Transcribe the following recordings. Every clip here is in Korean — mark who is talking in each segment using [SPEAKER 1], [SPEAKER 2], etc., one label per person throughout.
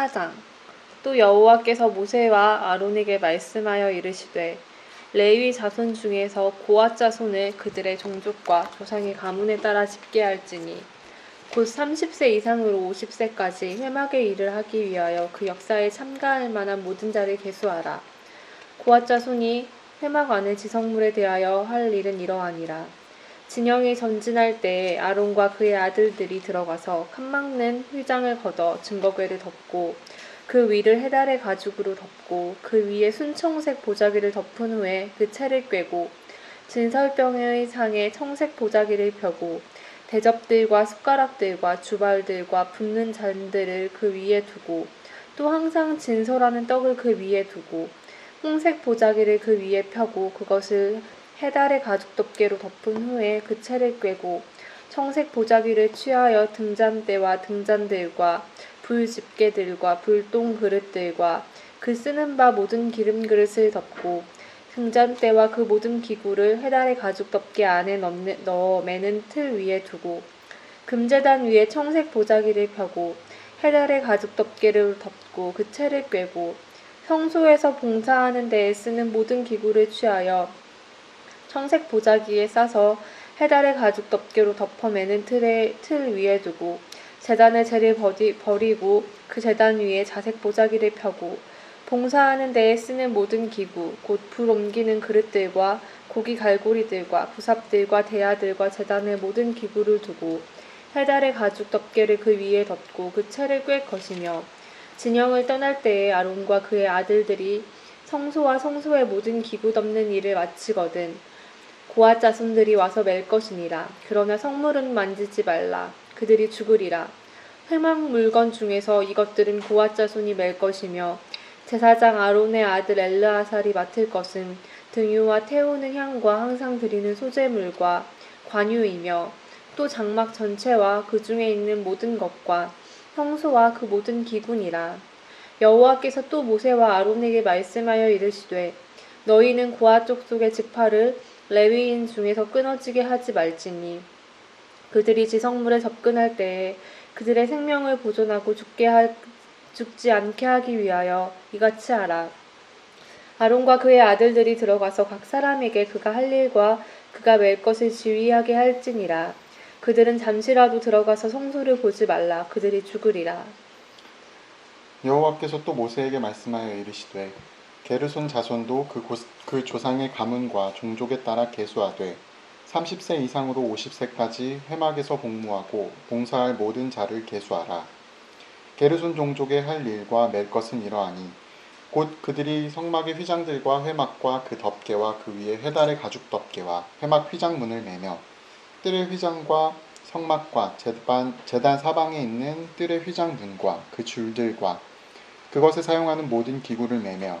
[SPEAKER 1] 4장 또 여호와께서 모세와 아론에게 말씀하여 이르시되 레위 자손 중에서 고앗 자손을 그들의 종족과 조상의 가문에 따라 집계할지니 곧 30세 이상으로 50세까지 회막의 일을 하기 위하여 그 역사에 참가할 만한 모든 자를 계수하라. 고앗 자손이 회막 안의 지성물에 대하여 할 일은 이러하니라. 진영이 전진할 때에 아론과 그의 아들들이 들어가서 칸막는 휘장을 걷어 증거궤를 덮고 그 위를 해달의 가죽으로 덮고 그 위에 순청색 보자기를 덮은 후에 그 채를 꿰고 진설병의 상에 청색 보자기를 펴고 대접들과 숟가락들과 주발들과 붓는 잔들을 그 위에 두고 또 항상 진솔하는 떡을 그 위에 두고 홍색 보자기를 그 위에 펴고 그것을 해달의 가죽 덮개로 덮은 후에 그 채를 꿰고 청색 보자기를 취하여 등잔대와 등잔들과 불 집게들과 불똥 그릇들과 그 쓰는 바 모든 기름 그릇을 덮고 등잔대와 그 모든 기구를 해달의 가죽 덮개 안에 넣어 매는 틀 위에 두고 금재단 위에 청색 보자기를 펴고 해달의 가죽 덮개를 덮고 그 채를 꿰고 성소에서 봉사하는 데에 쓰는 모든 기구를 취하여 청색 보자기에 싸서 해달의 가죽 덮개로 덮어매는 틀에, 틀 위에 두고 재단의 재를 버리, 버리고 그 재단 위에 자색 보자기를 펴고 봉사하는 데에 쓰는 모든 기구 곧 불 옮기는 그릇들과 고기 갈고리들과 부삽들과 대야들과 재단의 모든 기구를 두고 해달의 가죽 덮개를 그 위에 덮고 그 채를 꿰 것이며 진영을 떠날 때에 아론과 그의 아들들이 성소와 성소의 모든 기구 덮는 일을 마치거든 고아 자손들이 와서 맬 것이니라. 그러나 성물은 만지지 말라. 그들이 죽으리라. 회막 물건 중에서 이것들은 고아 자손이 맬 것이며 제사장 아론의 아들 엘르아살이 맡을 것은 등유와 태우는 향과 항상 드리는 소재물과 관유이며 또 장막 전체와 그 중에 있는 모든 것과 성소와 그 모든 기군이라. 여호와께서 또 모세와 아론에게 말씀하여 이르시되 너희는 고아 족속의 지파를 레위인 중에서 끊어지게 하지 말지니 그들이 지성물에 접근할 때에 그들의 생명을 보존하고 죽게 할, 죽지 않게 하기 위하여 이같이 하라. 아론과 그의 아들들이 들어가서 각 사람에게 그가 할 일과 그가 맬 것을 지휘하게 할지니라. 그들은 잠시라도 들어가서 성소를 보지 말라. 그들이 죽으리라.
[SPEAKER 2] 여호와께서 또 모세에게 말씀하여 이르시되 게르손 자손도 그, 고, 그 조상의 가문과 종족에 따라 계수하되 30세 이상으로 50세까지 회막에서 복무하고 봉사할 모든 자를 계수하라. 게르손 종족의 할 일과 맬 것은 이러하니 곧 그들이 성막의 휘장들과 회막과 그 덮개와 그 위에 해달의 가죽 덮개와 회막 휘장문을 매며 뜰의 휘장과 성막과 재단, 재단 사방에 있는 뜰의 휘장문과 그 줄들과 그것에 사용하는 모든 기구를 매며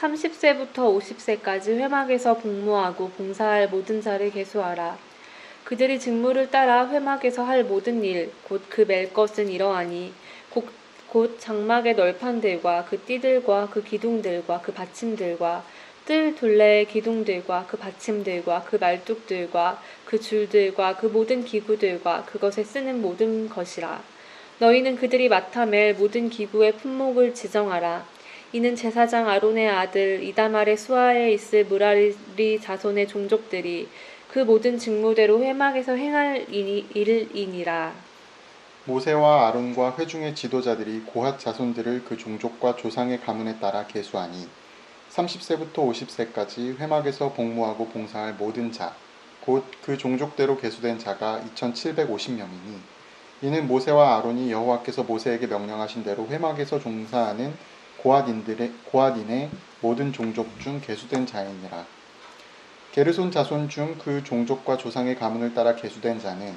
[SPEAKER 1] 30세부터 50세까지 회막에서 복무하고 봉사할 모든 자를 계수하라. 그들이 직무를 따라 회막에서 할 모든 일, 곧그맬 것은 이러하니, 곧, 곧 장막의 널판들과 그 띠들과 그 기둥들과 그 받침들과 뜰 둘레의 기둥들과 그 받침들과 그 말뚝들과 그 줄들과 그 모든 기구들과 그것에 쓰는 모든 것이라. 너희는 그들이 맡아 맬 모든 기구의 품목을 지정하라. 이는 제사장 아론의 아들 이다말의 수하에 있을 무라리 자손의 종족들이 그 모든 직무대로 회막에서 행할 일이니라.
[SPEAKER 2] 모세와 아론과 회중의 지도자들이 고핫 자손들을 그 종족과 조상의 가문에 따라 계수하니 30세부터 50세까지 회막에서 복무하고 봉사할 모든 자, 곧 그 종족대로 계수된 자가 2,750명이니 이는 모세와 아론이 여호와께서 모세에게 명령하신 대로 회막에서 종사하는 고앗인들의 고앗인의 모든 종족 중 계수된 자이니라. 게르손 자손 중 그 종족과 조상의 가문을 따라 계수된 자는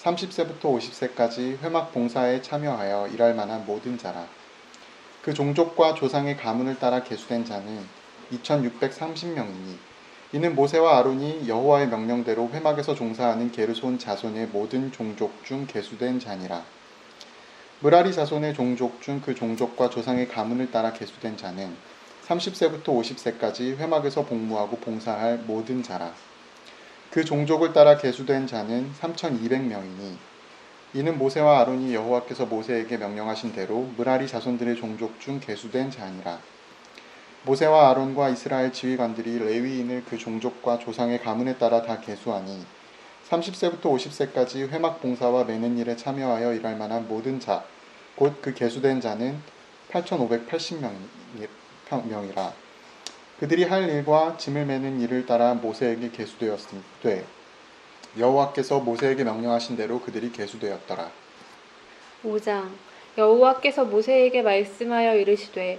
[SPEAKER 2] 30세부터 50세까지 회막 봉사에 참여하여 일할 만한 모든 자라. 그 종족과 조상의 가문을 따라 계수된 자는 2630명이니 이는 모세와 아론이 여호와의 명령대로 회막에서 종사하는 게르손 자손의 모든 종족 중 계수된 자니라. 무라리 자손의 종족 중 그 종족과 조상의 가문을 따라 계수된 자는 30세부터 50세까지 회막에서 복무하고 봉사할 모든 자라. 그 종족을 따라 계수된 자는 3,200명이니 이는 모세와 아론이 여호와께서 모세에게 명령하신 대로 무라리 자손들의 종족 중 계수된 자니라. 모세와 아론과 이스라엘 지휘관들이 레위인을 그 종족과 조상의 가문에 따라 다 계수하니 30세부터 50세까지 회막 봉사와 매는 일에 참여하여 일할 만한 모든 자, 곧그 계수된 자는 8,580명이라. 그들이 할 일과 짐을 매는 일을 따라 모세에게 계수되었되 여호와께서 모세에게 명령하신 대로 그들이 계수되었더라.
[SPEAKER 1] 5장 여호와께서 모세에게 말씀하여 이르시되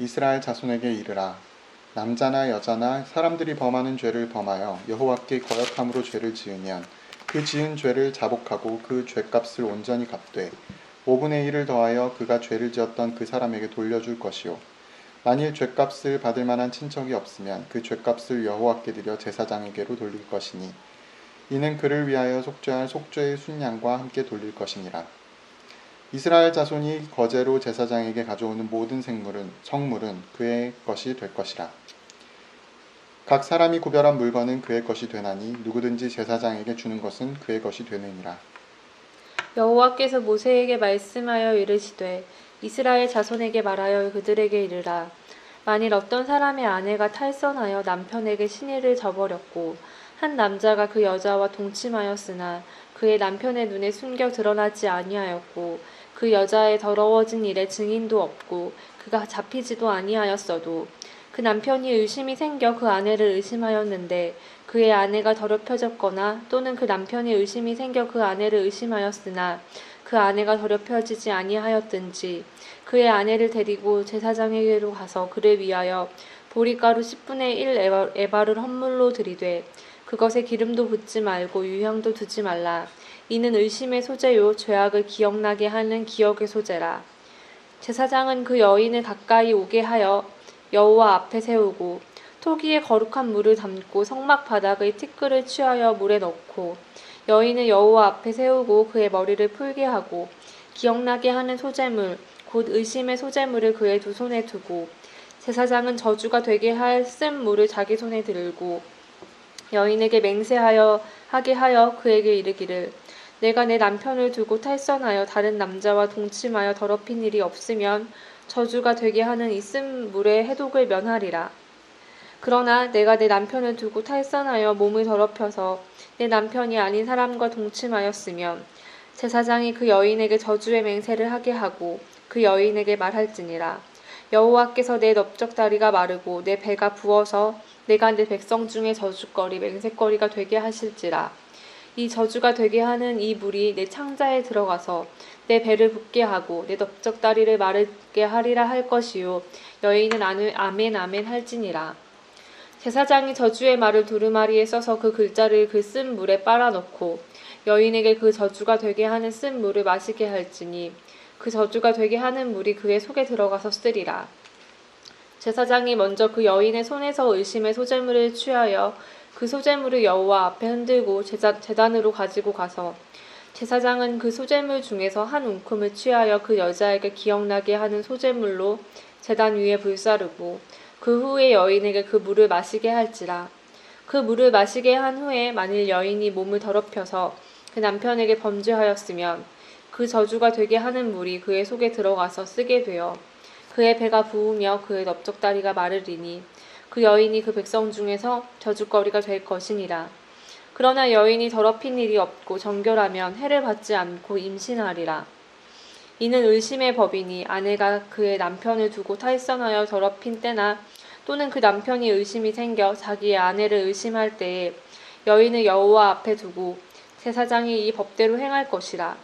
[SPEAKER 2] 이스라엘 자손에게 이르라. 남자나 여자나 사람들이 범하는 죄를 범하여 여호와께 거역함으로 죄를 지으면 그 지은 죄를 자복하고 그 죄값을 온전히 갚되 5분의 1을 더하여 그가 죄를 지었던 그 사람에게 돌려줄 것이요. 만일 죄값을 받을 만한 친척이 없으면 그 죄값을 여호와께 드려 제사장에게로 돌릴 것이니 이는 그를 위하여 속죄할 속죄의 순양과 함께 돌릴 것이니라 이스라엘 자손이 거제로 제사장에게 가져오는 모든 생물은 성물은 그의 것이 될 것이라. 각 사람이 구별한 물건은 그의 것이 되나니 누구든지 제사장에게 주는 것은 그의 것이 되느니라.
[SPEAKER 1] 여호와께서 모세에게 말씀하여 이르시되 이스라엘 자손에게 말하여 그들에게 이르라 만일 어떤 사람의 아내가 탈선하여 남편에게 신의를 저버렸고 한 남자가 그 여자와 동침하였으나 그의 남편의 눈에 숨겨 드러나지 아니하였고 그 여자의 더러워진 일에 증인도 없고 그가 잡히지도 아니하였어도 그 남편이 의심이 생겨 그 아내를 의심하였는데 그의 아내가 더럽혀졌거나 또는 그 남편이 의심이 생겨 그 아내를 의심하였으나 그 아내가 더럽혀지지 아니하였든지 그의 아내를 데리고 제사장에게로 가서 그를 위하여 보리가루 10분의 1 에바- 에바를 헌물로 드리되 그것에 기름도 붓지 말고 유향도 두지 말라. 이는 의심의 소재요. 죄악을 기억나게 하는 기억의 소재라. 제사장은 그 여인을 가까이 오게 하여 여호와 앞에 세우고 토기에 거룩한 물을 담고 성막 바닥의 티끌을 취하여 물에 넣고 여인을 여호와 앞에 세우고 그의 머리를 풀게 하고 기억나게 하는 소재물 곧 의심의 소재물을 그의 두 손에 두고 제사장은 저주가 되게 할 쓴 물을 자기 손에 들고 여인에게 맹세하여 하게 하여 그에게 이르기를 내가 내 남편을 두고 탈선하여 다른 남자와 동침하여 더럽힌 일이 없으면 저주가 되게 하는 이 쓴 물의 해독을 면하리라. 그러나 내가 내 남편을 두고 탈선하여 몸을 더럽혀서 내 남편이 아닌 사람과 동침하였으면 제사장이 그 여인에게 저주의 맹세를 하게 하고 그 여인에게 말할지니라. 여호와께서 내 넓적다리가 마르고 내 배가 부어서 내가 내 백성 중에 저주거리 맹세거리가 되게 하실지라. 이 저주가 되게 하는 이 물이 내 창자에 들어가서 내 배를 붓게 하고 내 넓적다리를 마르게 하리라 할 것이요 여인은 아멘 아멘 할지니라. 제사장이 저주의 말을 두루마리에 써서 그 글자를 그 쓴 물에 빨아넣고 여인에게 그 저주가 되게 하는 쓴 물을 마시게 할지니 그 저주가 되게 하는 물이 그의 속에 들어가서 쓰리라. 제사장이 먼저 그 여인의 손에서 의심의 소재물을 취하여 그 소재물을 여호와 앞에 흔들고 제자, 제단으로 가지고 가서 제사장은 그 소재물 중에서 한 움큼을 취하여 그 여자에게 기억나게 하는 소재물로 제단 위에 불사르고 그 후에 여인에게 그 물을 마시게 할지라 그 물을 마시게 한 후에 만일 여인이 몸을 더럽혀서 그 남편에게 범죄하였으면 그 저주가 되게 하는 물이 그의 속에 들어가서 쓰게 되어 그의 배가 부으며 그의 넓적다리가 마르리니 그 여인이 그 백성 중에서 저주거리가 될 것이니라. 그러나 여인이 더럽힌 일이 없고 정결하면 해를 받지 않고 임신하리라. 이는 의심의 법이니 아내가 그의 남편을 두고 탈선하여 더럽힌 때나 또는 그 남편이 의심이 생겨 자기의 아내를 의심할 때에 여인을 여호와 앞에 두고 제사장이 이 법대로 행할 것이라.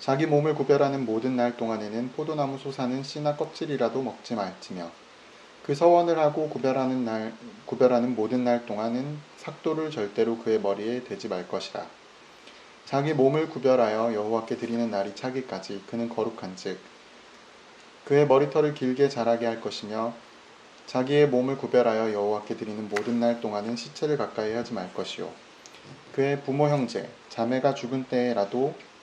[SPEAKER 2] 자기 몸을 구별하는 모든 날 동안에는 포도나무 솟아는 씨나 껍질이라도 먹지 말지며 그 서원을 하고 구별하는 날 구별하는 모든 날 동안은 삭도를 절대로 그의 머리에 대지 말 것이라. 자기 몸을 구별하여 여호와께 드리는 날이 차기까지 그는 거룩한즉 그의 머리털을 길게 자라게 할 것이며 자기의 몸을 구별하여 여호와께 드리는 모든 날 동안은 시체를 가까이 하지 말 것이요 그의 부모 형제 자매가 죽은 때라도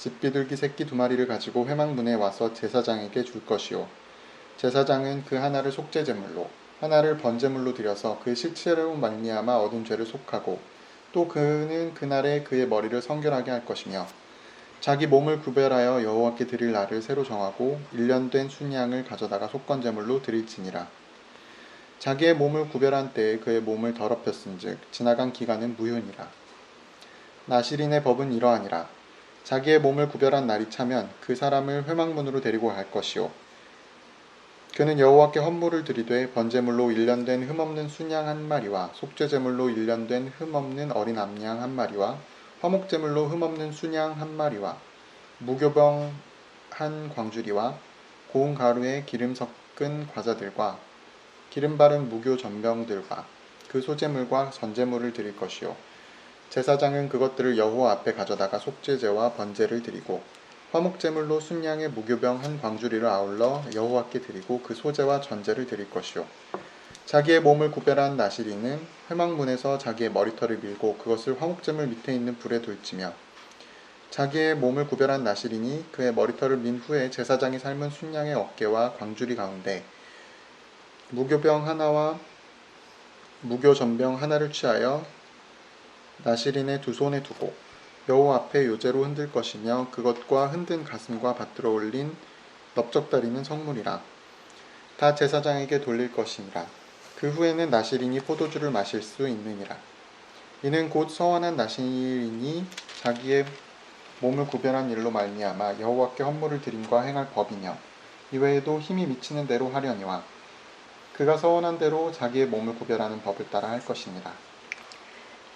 [SPEAKER 2] 집비둘기 새끼 두 마리를 가지고 회막문에 와서 제사장에게 줄 것이요 제사장은 그 하나를 속죄 제물로 하나를 번제물로 드려서 그 실체로 말미암아 얻은 죄를 속하고 또 그는 그날에 그의 머리를 성결하게 할 것이며 자기 몸을 구별하여 여호와께 드릴 날을 새로 정하고 1년 된 순양을 가져다가 속건 제물로 드릴지니라. 자기의 몸을 구별한 때에 그의 몸을 더럽혔은즉 지나간 기간은 무효니라. 나시린의 법은 이러하니라 자기의 몸을 구별한 날이 차면 그 사람을 회막문으로 데리고 갈 것이요 그는 여호와께 헌물을 드리되 번제물로 1년 된 흠없는 순양 한 마리와 속죄제물로 1년 된 흠없는 어린 암양 한 마리와 화목제물로 흠없는 순양 한 마리와 무교병 한 광주리와 고운 가루에 기름 섞은 과자들과 기름 바른 무교 전병들과 그 소제물과 전제물을 드릴 것이요 제사장은 그것들을 여호와 앞에 가져다가 속죄제와 번제를 드리고 화목제물로 순양의 무교병 한 광주리를 아울러 여호와께 드리고 그 소제와 전제를 드릴 것이요. 자기의 몸을 구별한 나시리는 회막문에서 자기의 머리털을 밀고 그것을 화목제물 밑에 있는 불에 둘지며 자기의 몸을 구별한 나시린이 그의 머리털을 민 후에 제사장이 삶은 순양의 어깨와 광주리 가운데 무교병 하나와 무교 전병 하나를 취하여 나시린의 두 손에 두고 여호와 앞에 요제로 흔들 것이며 그것과 흔든 가슴과 받들어 올린 넓적다리는 성물이라. 다 제사장에게 돌릴 것이니라. 그 후에는 나시린이 포도주를 마실 수 있느니라. 이는 곧 서원한 나시린이 자기의 몸을 구별한 일로 말미암아 여호와께 헌물을 드림과 행할 법이며 이외에도 힘이 미치는 대로 하려니와 그가 서원한 대로 자기의 몸을 구별하는 법을 따라 할 것이니라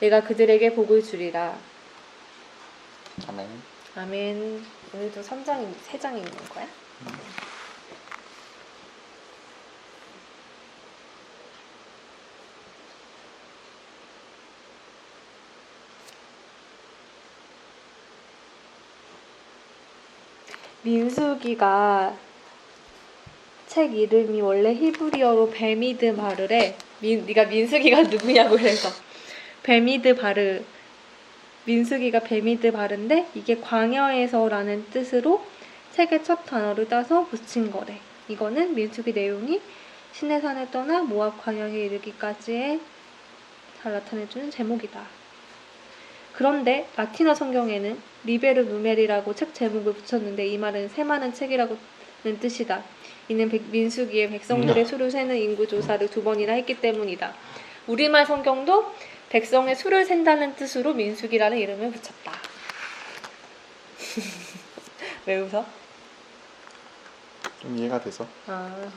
[SPEAKER 1] 내가 그들에게 복을 주리라.
[SPEAKER 2] 아멘
[SPEAKER 1] 아멘. 오늘도 3장, 3장 읽는 거야? 민수기가 책 이름이 원래 히브리어로 베미드 바르래. 민, 네가 민수기가 누구냐고 그래서 베미드 바르 민수기가 베미드 바른데 이게 광야에서라는 뜻으로 책의 첫 단어를 따서 붙인 거래. 이거는 민수기 내용이 시내산을 떠나 모압 광야에 이르기까지의 잘 나타내주는 제목이다. 그런데 라틴어 성경에는 리베르 누메리라고 책 제목을 붙였는데 이 말은 새 많은 책이라는 뜻이다. 이는 백- 민수기에 백성들의
[SPEAKER 2] 음.
[SPEAKER 1] 수를 세는 인구 조사를 두 번이나 했기 때문이다. 우리말 성경도 백성의 수를 센다는 뜻으로 민수기라는 이름을 붙였다. 왜 웃어?
[SPEAKER 2] 좀 이해가 돼서
[SPEAKER 1] 아,